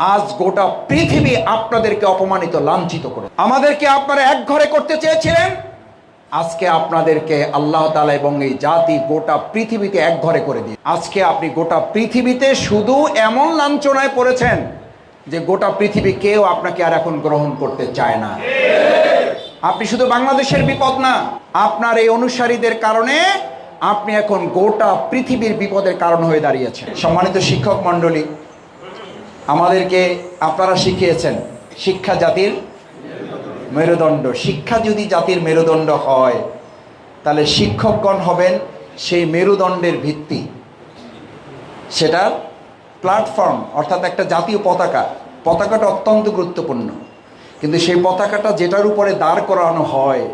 আজ গোটা পৃথিবী আপনাদেরকে অপমানিত, লাঞ্ছিত করে আমাদেরকে আপনারা এক ঘরে করতে চেয়েছিলেন? আজকে আপনাদেরকে আল্লাহ তালা এবং এই জাতি গোটা পৃথিবীতে এক ঘরে করে দিয়ে আজকে আপনি গোটা পৃথিবীতে শুধু এমন লাঞ্ছনায় পড়েছেন যে গোটা পৃথিবী কেউ আপনাকে আর এখন গ্রহণ করতে চায় না। আপনি শুধু বাংলাদেশের বিপদ না, আপনার এই অনুসারীদের কারণে আপনি এখন গোটা পৃথিবীর বিপদের কারণ হয়ে দাঁড়িয়েছেন। সম্মানিত শিক্ষক মণ্ডলী আমাদেরকে আপনারা শিখিয়েছেন, শিক্ষা জাতির মেরুদণ্ড। শিক্ষা যদি জাতির মেরুদণ্ড হয়, তাহলে শিক্ষকগণ হবেন সেই মেরুদণ্ডের ভিত্তি। সেটার প্ল্যাটফর্ম অর্থাৎ একটা জাতীয় পতাকা। পতাকাটা অত্যন্ত গুরুত্বপূর্ণ। কিন্তু সেই পতাকাটা যেটার উপরে দাঁড় করানো হয়,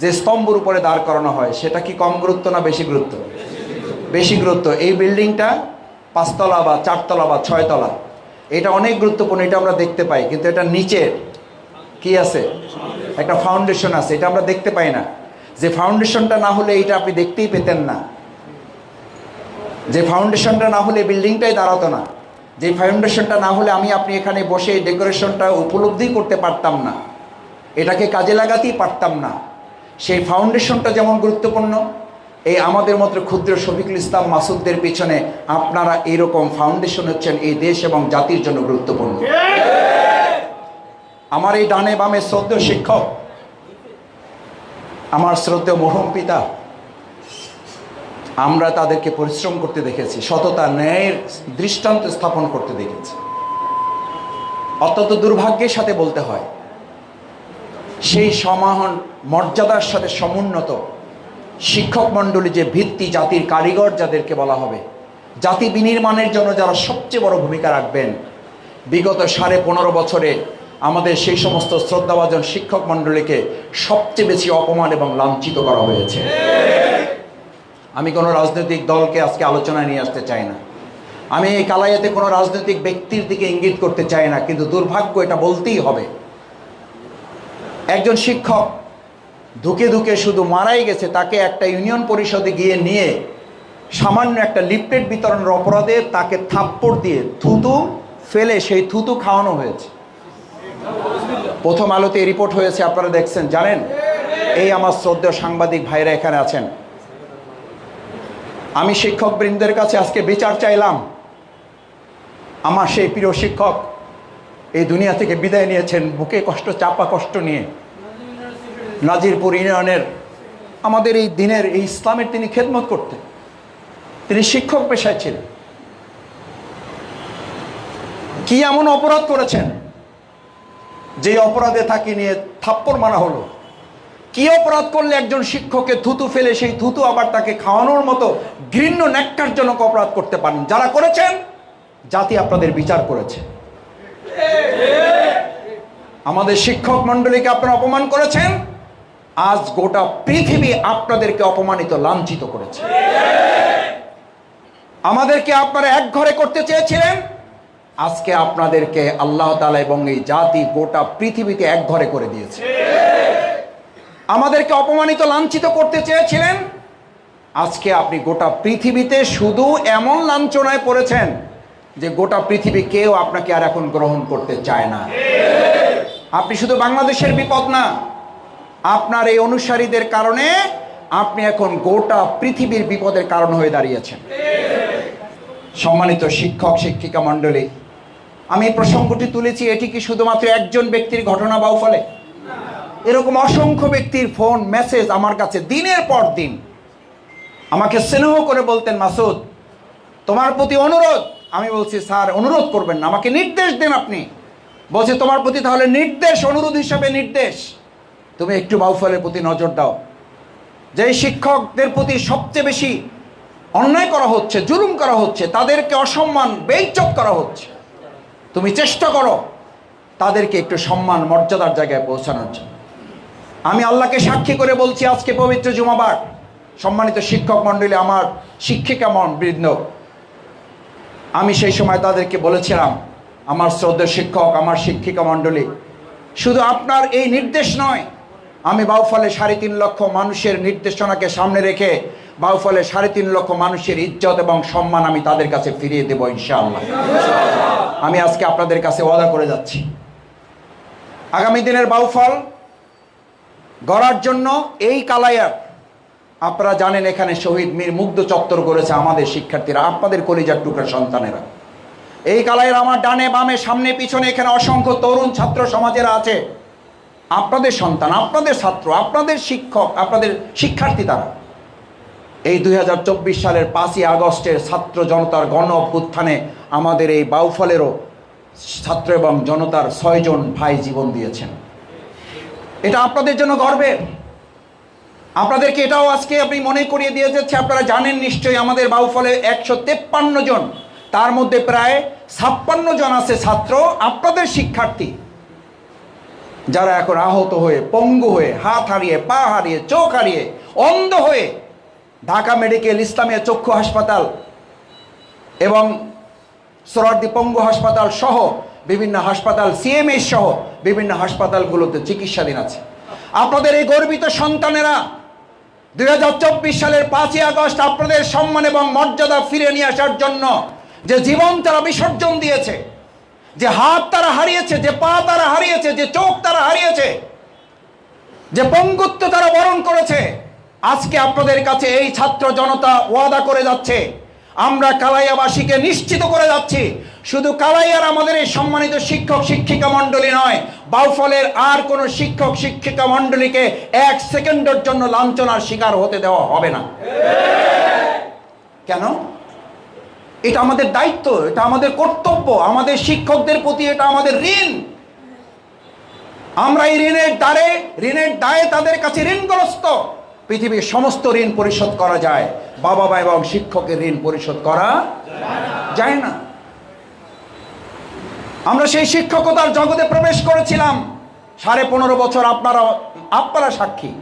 যে স্তম্ভের উপরে দাঁড় করানো হয়, সেটা কি কম গুরুত্ব না বেশি গুরুত্ব? বেশি গুরুত্ব। এই বিল্ডিংটা পাঁচতলা বা চারতলা বা ছয়তলা। এটা অনেক গুরুত্বপূর্ণ, এটা আমরা দেখতে পাই, কিন্তু এটা নিচের কি আছে? একটা ফাউন্ডেশন আছে, এটা আমরা দেখতে পাই না। যে ফাউন্ডেশনটা না হলে এটা আপনি দেখতেই পেতেন না। যে ফাউন্ডেশনটা না হলে বিল্ডিংটাই দাঁড়াতো না। যে ফাউন্ডেশনটা না হলে আমি আপনি এখানে বসে ডেকোরেশনটা উপলব্ধি করতে পারতাম না। এটাকে কাজে লাগাতেই পারতাম না। সেই ফাউন্ডেশনটা যেমন গুরুত্বপূর্ণ এই আমাদের মতো ক্ষুদ্র শফিকুল ইসলাম মাসুদদের পিছনে আপনারা এইরকম ফাউন্ডেশন হচ্ছেন এই দেশ এবং জাতির জন্য গুরুত্বপূর্ণ। আমার এই ডানে বামে শ্রদ্ধ শিক্ষক, আমার শ্রদ্ধেয় মরহম পিতা, আমরা তাদেরকে পরিশ্রম করতে দেখেছি, সততা, ন্যায়ের দৃষ্টান্ত স্থাপন করতে দেখেছি। অত্যন্ত দুর্ভাগ্যের সাথে বলতে হয়, সেই সমাহন মর্যাদার সাথে সমুন্নত শিক্ষক মণ্ডলী যে ভিত্তি জাতির কারিগর যাদেরকে বলা হবে, জাতি বিনির্মাণের জন্য যারা সবচেয়ে বড় ভূমিকা রাখবেন, বিগত সাড়ে পনেরো বছরে আমাদের সেই সমস্ত শ্রদ্ধাভাজন শিক্ষক মণ্ডলীকে সবচেয়ে বেশি অপমান এবং লাঞ্ছিত করা হয়েছে। আমি কোনো রাজনৈতিক দলকে আজকে আলোচনায় নিয়ে আসতে চাই না। আমি এই কালাইয়াতে কোনো রাজনৈতিক ব্যক্তির দিকে ইঙ্গিত করতে চাই না, কিন্তু দুর্ভাগ্য এটা বলতেই হবে। একজন শিক্ষক ধুকে ধুকে শুধু মারাই গেছে, তাকে একটা ইউনিয়ন পরিষদে গিয়ে নিয়ে সামান্য একটা লিফলেট বিতরণের অপরাধে তাকে থাপ্পড় দিয়ে থুতু ফেলে সেই থুতু খাওয়ানো হয়েছে। প্রথম আলোতে রিপোর্ট হয়েছে, আপনারা দেখছেন, জানেন? এই আমার শ্রদ্ধেয় সাংবাদিক ভাইরা এখানে আছেন। আমি শিক্ষক বৃন্দের কাছে আজকে বিচার চাইলাম। আমার সেই প্রিয় শিক্ষক এই দুনিয়া থেকে বিদায় নিয়েছেন, বুকে কষ্ট, চাপা কষ্ট নিয়ে। নাজিরপুর ইউনিয়নের, আমাদের এই দিনের, এই ইসলামের তিনি খেদমত করতেন। তিনি শিক্ষক পেশায় ছিলেন। কি এমন অপরাধ করেছেন? যে অপরাধে তাকে নিয়ে থাপ্পড় মারা হলো। কি অপরাধ করলে একজন শিক্ষককে থুতু ফেলে সেই থুতু আবার তাকে খাওয়ানোর মতো ঘৃণ্য, ন্যাক্কারজনক অপরাধ করতে পারেন? যারা করেছেন, জাতি আপনাদের বিচার করেছে। আমাদের শিক্ষক মণ্ডলীকে আপনারা অপমান করেছেন? আজ গোটা পৃথিবী আপনাদেরকে অপমানিত, লাঞ্ছিত করেছে। আমাদেরকে আপনারা এক ঘরে করতে চেয়েছিলেন। আজকে আপনাদেরকে আল্লাহ তালা এবং এই জাতি গোটা পৃথিবীতে এক ঘরে করে দিয়েছে। আমাদেরকে অপমানিত, লাঞ্ছিত করতে চেয়েছিলেন। আজকে আপনি গোটা পৃথিবীতে শুধু এমন লাঞ্ছনায় পড়েছেন যে গোটা পৃথিবী কেউ আপনাকে আর এখন গ্রহণ করতে চায় না। আপনি শুধু বাংলাদেশের বিপদ না আপনার এই অনুসারীদের কারণে আপনি এখন গোটা পৃথিবীর বিপদের কারণ হয়ে দাঁড়িয়েছেন। সম্মানিত শিক্ষক, শিক্ষিকা মণ্ডলী, আমি এই প্রসঙ্গটি তুলেছি, এটি কি শুধুমাত্র একজন ব্যক্তির ঘটনা বাউ ফলে? এরকম অসংখ্য ব্যক্তির ফোন, মেসেজ আমার কাছে দিনের পর দিন। আমাকে স্নেহ করে বলতেন, মাসুদ, তোমার প্রতি অনুরোধ। আমি বলছি, স্যার, অনুরোধ করবেন না, আমাকে নির্দেশ দেন আপনি। বলছে, তোমার প্রতি তাহলে নির্দেশ, অনুরোধ হিসাবে নির্দেশ। তুমি একটু বাউফলের প্রতি নজর দাও। যে শিক্ষকদের প্রতি সবচেয়ে বেশি অন্যায় করা হচ্ছে, জুলুম করা হচ্ছে, তাদেরকে অসম্মান, বেইজ্জত করা হচ্ছে, তুমি চেষ্টা করো তাদেরকে একটু সম্মান, মর্যাদার জায়গায় পৌঁছানোর জন্য। আমি আল্লাহকে সাক্ষী করে বলছি, আজকে পবিত্র জুমাবার, সম্মানিত শিক্ষক মণ্ডলী, আমার শিক্ষিকা মন বৃন্দ আমি সেই সময় তাদেরকে বলেছিলাম, আমার শ্রদ্ধেয় শিক্ষক, আমার শিক্ষিকা মণ্ডলী, শুধু আপনার এই নির্দেশ নয় আমি বাউফলে সাড়ে তিন লক্ষ মানুষের নির্দেশনাকে সামনে রেখে বাউফলে সাড়ে তিন লক্ষ মানুষের ইজ্জত এবং সম্মান আমি তাদের কাছে ফিরিয়ে দেবো ইনশাআল্লাহ। আমি আজকে আপনাদের কাছে ওয়াদা করে যাচ্ছি। আগামী দিনের বাউফল গড়ার জন্য এই কালায়ার, আপনারা জানেন এখানে শহীদ মীর মুগ্ধ চত্বর করেছে আমাদের শিক্ষার্থীরা, আপনাদের কলিজার টুকরা সন্তানেরা। এই কালায়ের আমার ডানে বামে, সামনে পিছনে এখানে অসংখ্য তরুণ ছাত্র সমাজেরা আছে। আপনাদের সন্তান, আপনাদের ছাত্র, আপনাদের শিক্ষক, আপনাদের শিক্ষার্থী তারা। এই দু হাজার চব্বিশ সালের পাঁচই আগস্টের ছাত্র জনতার গণ অভ্যুত্থানে আমাদের এই বাউফলেরও ছাত্র এবং জনতার ছয়জন ভাই জীবন দিয়েছেন। এটা আপনাদের জন্য গর্বের আপনাদেরকে এটাও আজকে আপনি মনে করিয়ে দিয়ে যাচ্ছে, আপনারা জানেন নিশ্চয়ই আমাদের বাউফলে একশো তেপ্পান্ন জন, তার মধ্যে প্রায় ছাপ্পান্ন জন আছে ছাত্র, আপনাদের শিক্ষার্থী। যারা এখন আহত হয়ে, পঙ্গু হয়ে, হাত হারিয়ে, পা হারিয়ে, চোখ হারিয়ে, অন্ধ হয়ে ঢাকা মেডিকেল ইসলামিয়া চক্ষু হাসপাতাল এবং সোরারদি পঙ্গু হাসপাতাল সহ বিভিন্ন হাসপাতাল সিএমএস সহ বিভিন্ন হাসপাতালগুলোতে চিকিৎসাধীন আছে। আপনাদের এই গর্বিত সন্তানেরা দুই হাজার চব্বিশ সালের পাঁচই আগস্ট আপনাদের সম্মান এবং মর্যাদা ফিরে নিয়ে আসার জন্য যে জীবন তারা বিসর্জন দিয়েছে যে হাত তারা হারিয়েছে, যে পা তারা হারিয়েছে, যে চোখ তারা হারিয়েছে, যে পঙ্গুত্ব তারা বরণ করেছে, আজকে আপনাদের কাছে এই ছাত্র জনতা ওয়াদা করে যাচ্ছে। আমরা কালাইয়াবাসীকে নিশ্চিত করে যাচ্ছি। শুধু কালাইয়ার আমাদের এই সম্মানিত শিক্ষক শিক্ষিকা মণ্ডলী নয়, বাউফলের আর কোনো শিক্ষক শিক্ষিকা মণ্ডলীকে এক সেকেন্ডের জন্য লাঞ্ছনার শিকার হতে দেওয়া হবে না। কেন? এটা আমাদের দায়িত্ব, এটা আমাদের কর্তব্য, আমাদের শিক্ষকদের প্রতি এটা আমাদের ঋণ। আমরা এই ঋণের দ্বারে, ঋণের দায়ে তাদের কাছে ঋণগ্রস্ত। পৃথিবীর সমস্ত ঋণ পরিশোধ করা যায়। বাবা মা এবং শিক্ষকের ঋণ পরিশোধ করা যায় না। আমরা সেই শিক্ষকতার জগতে প্রবেশ করেছিলাম। সাড়ে পনেরো বছর আপনারা আপনারা সাক্ষী।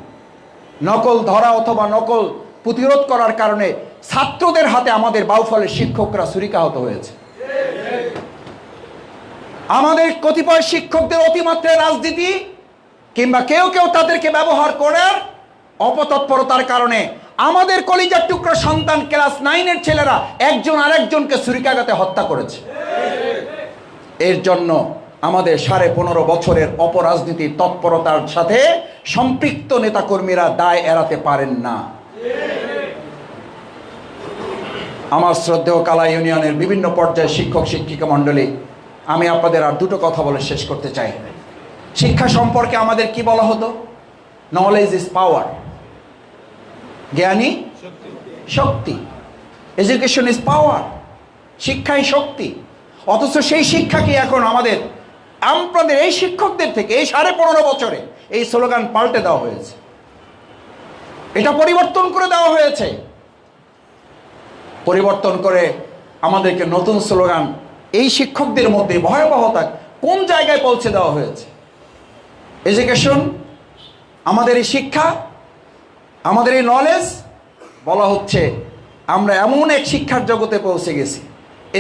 নকল ধরা অথবা নকল প্রতিরোধ করার কারণে ছাত্রদের হাতে আমাদের বাউফলের শিক্ষকরা ছুরিকাহত হয়েছে। আমাদের কতিপয় শিক্ষকদের অতিমাত্রায় রাজনীতি কিংবা কেউ কেউ তাদেরকে ব্যবহার করার অপতৎপরতার কারণে আমাদের কলিজার টুকরো সন্তান ক্লাস নাইনের ছেলেরা একজন আরেকজনকে ছুরিকাঘাতে হত্যা করেছে। এর জন্য আমাদের সাড়ে পনেরো বছরের অপরাজনীতির তৎপরতার সাথে সম্পৃক্ত নেতাকর্মীরা দায় এড়াতে পারেন না। আমার শ্রদ্ধেয় কালা ইউনিয়নের বিভিন্ন পর্যায়ে শিক্ষক, শিক্ষিকা মণ্ডলী, আমি আপনাদের আর দুটো কথা বলে শেষ করতে চাই। শিক্ষা সম্পর্কে আমাদের কি বলা হতো? নলেজ ইজ পাওয়ার জ্ঞানী শক্তি। এডুকেশন ইজ পাওয়ার শিক্ষাই শক্তি। অথচ সেই শিক্ষাকে এখন আমাদের আপনাদের এই শিক্ষকদের থেকে এই সাড়ে পনেরো বছরে এই স্লোগান পাল্টে দেওয়া হয়েছে। এটা পরিবর্তন করে দেওয়া হয়েছে। পরিবর্তন করে আমাদেরকে নতুন স্লোগান, এই শিক্ষকদের মধ্যে ভয়াবহতা কোন জায়গায় পৌঁছে দেওয়া হয়েছে? এডুকেশন আমাদের এই শিক্ষা, আমাদের এই নলেজ বলা হচ্ছে আমরা এমন এক শিক্ষার জগতে পৌঁছে গেছি।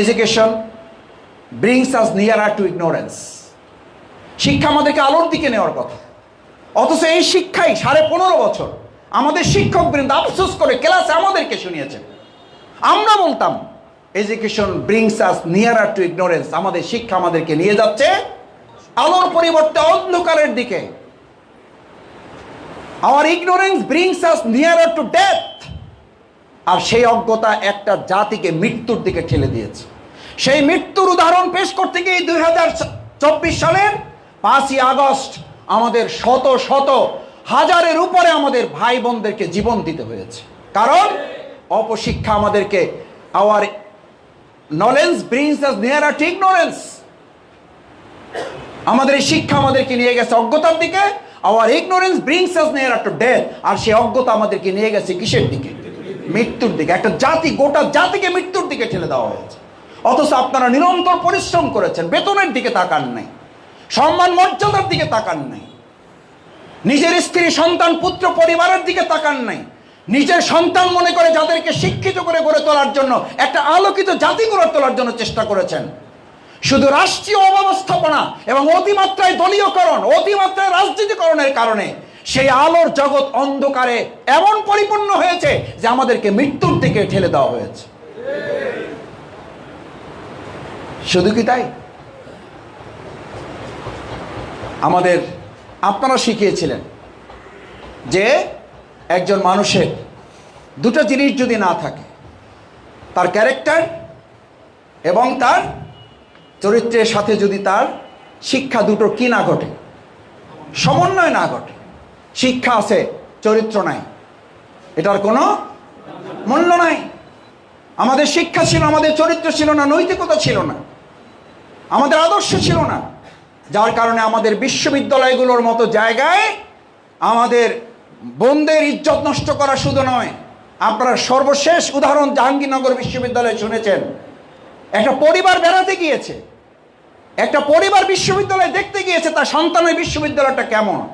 Education brings us near R to ignorance শিক্ষা আমাদেরকে আলোর দিকে নেওয়ার কথা। অথচ এই শিক্ষাই সাড়ে পনেরো বছর আমাদের শিক্ষক বৃন্দ আফসোস করে ক্লাসে আমাদেরকে শুনিয়েছেন আমরা বলতাম education brings us near to ignorance আমাদের শিক্ষা আমাদেরকে নিয়ে যাচ্ছে। আলোর পরিবর্তে অন্ধকারের দিকে। Our ignorance brings us near to death আর সেই অজ্ঞতা একটা জাতিকে মৃত্যুর দিকে ঠেলে দিয়েছে। সেই মৃত্যুর উদাহরণ পেশ করতে গিয়ে দুই হাজার চব্বিশ সালের পাঁচই আগস্ট আমাদের শত শত হাজারের উপরে আমাদের ভাই বোনদেরকে জীবন দিতে হয়েছে। কারণ অপশিক্ষা আমাদেরকে our knowledge brings near to ignorance আমাদের এই শিক্ষা আমাদেরকে নিয়ে গেছে অজ্ঞতার দিকে our ignorance brings us near to death আর সেই অজ্ঞতা আমাদেরকে নিয়ে গেছে কিসের দিকে? মৃত্যুর দিকে। একটা জাতি, গোটা জাতিকে মৃত্যুর দিকে ঠেলে দেওয়া হয়েছে। অথচ আপনারা নিরন্তর পরিশ্রম করেছেন, বেতনের দিকে তাকান নাই, সম্মান মর্যাদার দিকে তাকান নাই। নিজের স্ত্রী, সন্তান, পুত্র, পরিবারের দিকে তাকান নাই। নিজের সন্তান মনে করে যাদেরকে শিক্ষিত করে গড়ে তোলার জন্য, একটা আলোকিত জাতি গড়ে তোলার জন্য চেষ্টা করেছেন। শুধু রাষ্ট্রীয় অব্যবস্থাপনা এবং অতিমাত্রায় দলীয়করণ, অতিমাত্রায় রাজনীতিকরণের কারণে সেই আলোর জগৎ অন্ধকারে এমন পরিপূর্ণ হয়েছে যে আমাদেরকে মৃত্যুর দিকে ঠেলে দেওয়া হয়েছে। শুধু কি তাই? আমাদের আপনারা শিখিয়েছিলেন যে একজন মানুষের দুটো জিনিস যদি না থাকে, তার ক্যারেক্টার এবং তার চরিত্রের সাথে যদি তার শিক্ষা দুটো কি না ঘটে? সমন্বয় না ঘটে। শিক্ষা আছে, চরিত্র নাই। এটার কোনো মূল্য নাই। আমাদের শিক্ষা ছিল, আমাদের চরিত্র ছিল না, নৈতিকতা ছিল না। আমাদের আদর্শ ছিল না। যার কারণে আমাদের বিশ্ববিদ্যালয়গুলোর মতো জায়গায় আমাদের বোনদের ইজ্জত নষ্ট করা শুধু নয়। আপনারা সর্বশেষ উদাহরণ জাহাঙ্গীরনগর বিশ্ববিদ্যালয়ে শুনেছেন। একটা পরিবার বেড়াতে গিয়েছে। একটা পরিবার বিশ্ববিদ্যালয়ে দেখতে গিয়েছে তার সন্তানের বিশ্ববিদ্যালয়টা কেমন।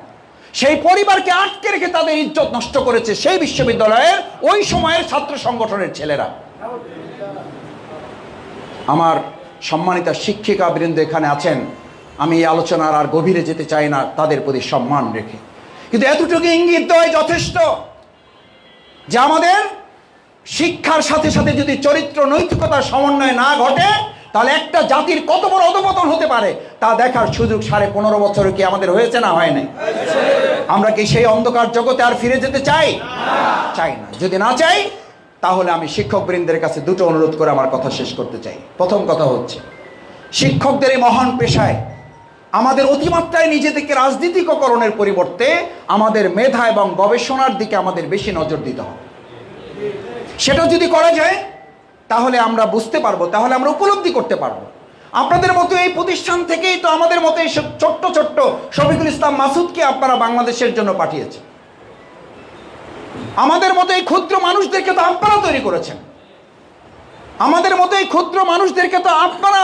সেই পরিবারকে আটকে রেখে তাদের ইজ্জত নষ্ট করেছে সেই বিশ্ববিদ্যালয়ের ওই সময়ের ছাত্র সংগঠনের ছেলেরা। আমার সম্মানিতা শিক্ষিকা বৃন্দ এখানে আছেন। আমি এই আলোচনার আর গভীরে যেতে চাই না, তাদের প্রতি সম্মান রেখে। কিন্তু এতটুকু ইঙ্গিত দেওয়াই যথেষ্ট যে আমাদের শিক্ষার সাথে সাথে যদি চরিত্র নৈতিকতার সমন্বয় না ঘটে, তাহলে একটা জাতির কত বড় অধপতন হতে পারে, তা দেখার সুযোগ সাড়ে পনেরো বছরে কি আমাদের হয়েছে না হয় নাই? আমরা কি সেই অন্ধকার জগতে আর ফিরে যেতে চাই? চাই না। যদি না চাই, তাহলে আমি শিক্ষক বৃন্দের কাছে দুটো অনুরোধ করে আমার কথা শেষ করতে চাই। প্রথম কথা হচ্ছে, শিক্ষকদের এই মহান পেশায় আমাদের অতিমাত্রায় নিজেদেরকে রাজনীতিকরণের পরিবর্তে আমাদের মেধা এবং গবেষণার দিকে আমাদের বেশি নজর দিতে হবে। সেটা যদি করা যায়, তাহলে আমরা বুঝতে পারব, তাহলে আমরা উপলব্ধি করতে পারব। আপনাদের মতো এই প্রতিষ্ঠান থেকেই তো আমাদের মতো এই ছোট্ট ছোট্ট শফিকুল ইসলাম মাসুদকে আপনারা বাংলাদেশের জন্য পাঠিয়েছেন। আমাদের মতো এই ক্ষুদ্র মানুষদেরকে তো আপনারা তৈরি করেছেন। আমাদের মতো এই ক্ষুদ্র মানুষদেরকে তো আপনারা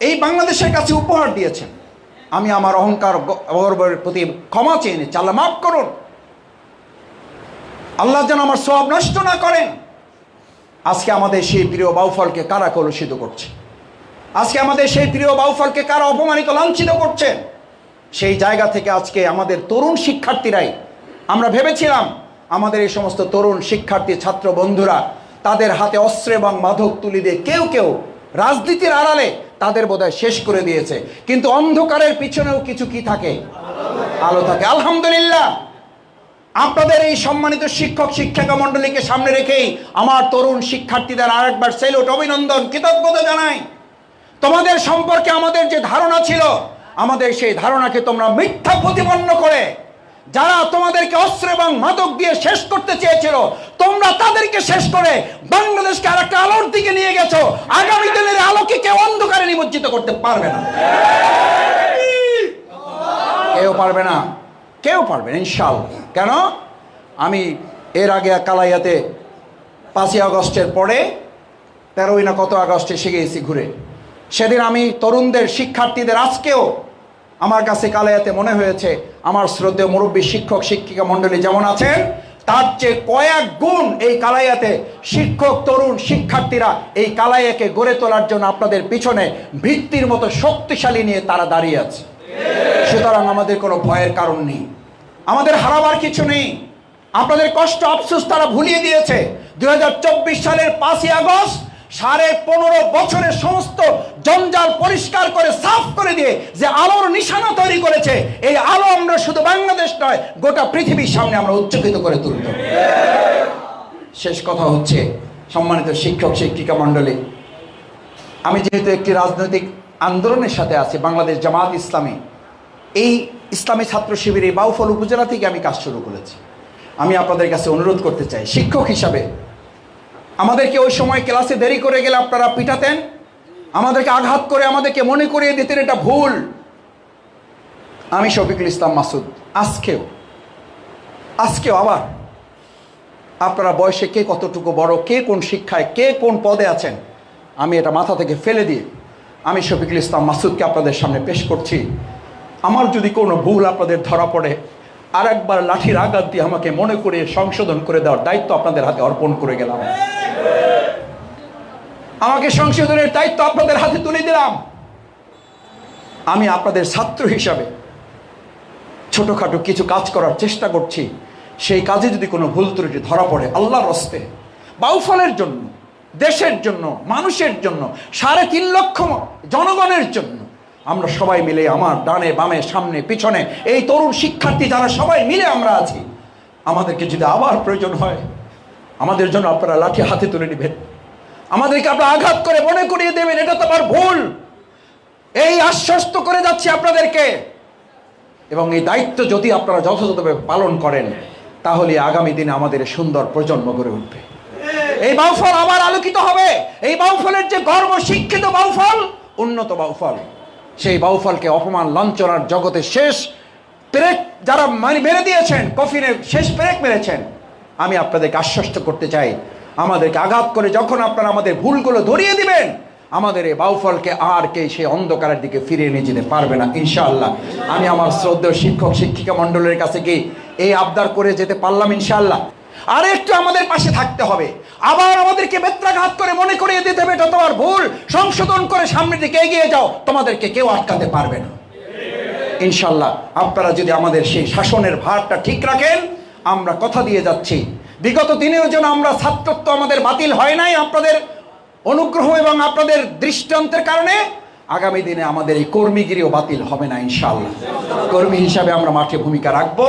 এই বাংলাদেশের কাছে উপহার দিয়েছেন। আমি আমার অহংকার গর্বের প্রতি ক্ষমা চেয়ে নিচ্ছি। আল্লাহ মাফ করুন। আল্লাহ যেন আমার সব নষ্ট না করেন। আজকে আমাদের সেই প্রিয় বাউফলকে কারা কলুষিত করছে? আজকে আমাদের সেই প্রিয় বাউফলকে কারা অপমানিত, লাঞ্ছিত করছে? সেই জায়গা থেকে আজকে আমাদের তরুণ শিক্ষার্থীরাই, আমরা ভেবেছিলাম আমাদের এই সমস্ত তরুণ শিক্ষার্থী, ছাত্র বন্ধুরা, তাদের হাতে অস্ত্র এবং মাদক তুলি দিয়ে কেউ কেউ রাজনীতির আড়ালে তাদের বোধহয় শেষ করে দিয়েছে। কিন্তু অন্ধকারের পিছনেও কিছু কি থাকে? আলো থাকে। আলহামদুলিল্লাহ, আপনাদের এই সম্মানিত শিক্ষক, শিক্ষিকা মণ্ডলীকে সামনে রেখেই আমার তরুণ শিক্ষার্থীদের আরেকবার সেলুট অভিনন্দন, কৃতজ্ঞতা জানাই। তোমাদের সম্পর্কে আমাদের যে ধারণা ছিল, আমাদের সেই ধারণাকে তোমরা মিথ্যা প্রতিপন্ন করে যারা তোমাদেরকে অস্ত্র এবং মাদক দিয়ে শেষ করতে চেয়েছিল, তোমরা তাদেরকে শেষ করে বাংলাদেশকে আর একটা আলোর দিকে নিয়ে গেছো। আগামী দিনের আলোকে কেউ অন্ধকারে নিমজ্জিত করতে পারবে না। কেউ পারবে না। কেউ পারবে না ইনশাল্লাহ কেন? আমি এর আগে কালাইয়াতে পাঁচই আগস্টের পরে তেরোই না কত আগস্টে শিখে গিয়েছি ঘুরে। সেদিন আমি তরুণদের, শিক্ষার্থীদের, আজকেও আমার কাছে কালাইয়াতে মনে হয়েছে, আমার শ্রদ্ধেয় মুরব্বী শিক্ষক, শিক্ষিকা মণ্ডলী যেমন আছেন, তার চেয়ে কয়েক গুণ এই কালাইয়াতে শিক্ষক, তরুণ শিক্ষার্থীরা এই কালাইয়াকে গড়ে তোলার জন্য আপনাদের পিছনে ভিত্তির মতো শক্তিশালী নিয়ে তারা দাঁড়িয়ে আছে। সুতরাং আমাদের কোনো ভয়ের কারণ নেই। আমাদের হারাবার কিছু নেই। আপনাদের কষ্ট, আফসোস তারা ভুলিয়ে দিয়েছে। দুই হাজার চব্বিশ সালের পাঁচই আগস্ট সাড়ে পনেরো বছরের সমস্ত জঞ্জাল পরিষ্কার করে সাফ করে দিয়ে যে আলোর নিশানা তৈরি করেছে, এই আলো আমরা শুধু বাংলাদেশ নয়, গোটা পৃথিবীর সামনে আমরা উচ্চকিত করে তুলব। শেষ কথা হচ্ছে, সম্মানিত শিক্ষক, শিক্ষিকা মণ্ডলী, আমি যেহেতু একটি রাজনৈতিক আন্দোলনের সাথে আছি, বাংলাদেশ জামাত ইসলামী, এই ইসলামী ছাত্র শিবির বাউফল উপজেলা থেকে আমি কাজ শুরু করেছি। আমি আপনাদের কাছে অনুরোধ করতে চাই, শিক্ষক হিসাবে, আমাদেরকে ওই সময় ক্লাসে দেরি করে গেলে আপনারা পিটাতেন আমাদেরকে আঘাত করে, আমাদেরকে মনে করিয়ে দিতেন এটা ভুল। আমি শফিকুল ইসলাম মাসুদ। আজকেও আজকেও আবার আপনারা বয়সে কে কতটুকু বড়, কে কোন শিক্ষায়, কে কোন পদে আছেন, আমি এটা মাথা থেকে ফেলে দিয়ে আমি শফিকুল ইসলাম মাসুদকে আপনাদের সামনে পেশ করছি। আমার যদি কোনো ভুল আপনাদের ধরা পড়ে আর একবার লাঠির আঘাত দিয়ে আমাকে মনে করে সংশোধন করে দেওয়ার দায়িত্ব আপনাদের হাতে অর্পণ করে গেলাম। আমাকে সংশোধনের দায়িত্ব আপনাদের হাতে তুলে দিলাম। আমি আপনাদের ছাত্র হিসাবে ছোটোখাটো কিছু কাজ করার চেষ্টা করছি। সেই কাজে যদি কোনো ভুল ত্রুটি ধরা পড়ে, আল্লাহর রস্তে, বাউফলের জন্য, দেশের জন্য, মানুষের জন্য, সাড়ে তিন লক্ষ জনগণের জন্য, আমরা সবাই মিলে আমার ডানে, বামে, সামনে, পিছনে, এই তরুণ শিক্ষার্থী যারা সবাই মিলে আমরা আছি, আমাদেরকে যদি আবার প্রয়োজন হয়, আমাদের জন্য আপনারা লাঠি হাতে তুলে নেবেন। আমাদেরকে আপনারা আঘাত করে মনে করিয়ে দেবেন, এটা তো আমার ভুল। এই আশ্বস্ত করে যাচ্ছি আপনাদেরকে। এবং এই দায়িত্ব যদি আপনারা যথাযথভাবে পালন করেন, তাহলে আগামী দিনে আমাদের সুন্দর প্রজন্ম গড়ে উঠবে। এই বাউফল আবার আলোকিত হবে। এই বাউফলের যে গর্ব, শিক্ষিত বাউফল, উন্নত বাউফল। সেই বাউফলকে অপমান, লাঞ্ছনার জগতে শেষ পেরেক যারা মানে মেরে দিয়েছেন কফিনে শেষ পেরেক মেরেছেন, আমি আপনাদেরকে আশ্বস্ত করতে চাই আমাদেরকে আঘাত করে যখন আপনারা আমাদের ভুলগুলো ধরিয়ে দিবেন, আমাদের এই বাউফলকে আর কে সেই অন্ধকারের দিকে ফিরিয়ে নিয়ে যেতে পারবে না, ইনশাআল্লাহ। আমি আমার শ্রদ্ধেয় শিক্ষক, শিক্ষিকা মণ্ডলের কাছে গিয়ে এই আবদার করে যেতে পারলাম, ইনশাআল্লাহ। আর একটু আমাদের পাশে থাকতে হবে। আবার আমাদেরকে বেত্রাঘাত করে মনে করিয়ে দিতে হবে, এটা তোমার ভুল। সংশোধন করে সামনের দিকে এগিয়ে যাও, তোমাদেরকে কেউ আটকাতে পারবে না। ইনশাল্লাহ আপনারা যদি আমাদের সেই শাসনের ভারটা ঠিক রাখেন, আমরা কথা দিয়ে যাচ্ছি। বিগত দিনেও যেন আমরা ছাত্রত্ব আমাদের বাতিল হয় নাই, আপনাদের অনুগ্রহ এবং আপনাদের দৃষ্টান্তের কারণে, আগামী দিনে আমাদের এই কর্মীগিরিও বাতিল হবে না ইনশাল্লাহ কর্মী হিসাবে আমরা মাঠে ভূমিকা রাখব,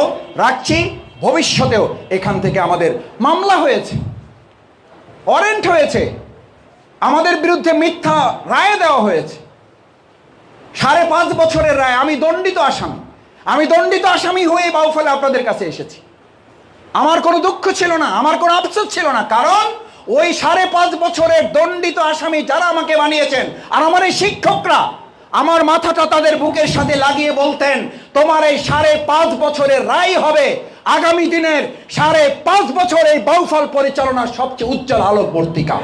রাখছি। ভবিষ্যতেও এখান থেকে আমাদের মামলা হয়েছে, ওয়ারেন্ট হয়েছে, আমাদের বিরুদ্ধে মিথ্যা রায় দেওয়া হয়েছে। সাড়ে পাঁচ বছরের রায়, আমি দণ্ডিত আসামি, আমি দণ্ডিত আসামি হয়ে বাউফলে আপনাদের কাছে এসেছি। আমার কোনো দুঃখ ছিল না, আমার কোনো আফসোস ছিল না, কারণ ওই সাড়ে পাঁচ বছরের দণ্ডিত আসামি যারা আমাকে বানিয়েছেন আর আমার এই শিক্ষকরা, আমার মাথাটা তাদের বুকের সাথে লাগিয়ে বলতেন, তোমার এই সাড়ে পাঁচ বছরের রায় হবে, আগামী দিনের সাড়ে পাঁচ বছর এই বাউফল পরিচালনার সবচেয়ে উজ্জ্বল আলোকবর্তিকা।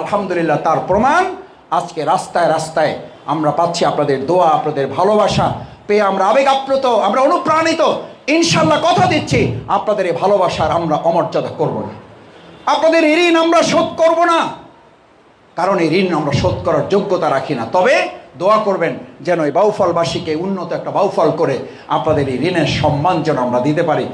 আলহামদুলিল্লাহ, তার প্রমাণ আজকে রাস্তায় রাস্তায় আমরা পাচ্ছি আপনাদের দোয়া, আপনাদের ভালোবাসা, পেয়ে আমরা আবেগ আপ্লুত, আমরা অনুপ্রাণিত। ইনশাল্লাহ কথা দিচ্ছি, আপনাদের এই ভালোবাসার আমরা অমর্যাদা করব না। আপনাদের এই ঋণ আমরা শোধ করব না। কারণ এই ঋণ আমরা শোধ করার যোগ্যতা রাখি না। তবে দোয়া করবেন যেন এই বাউফলবাসীকে উন্নত একটা বাউফল করে আপনাদের এই ঋণের সম্মান যেন আমরা দিতে পারি।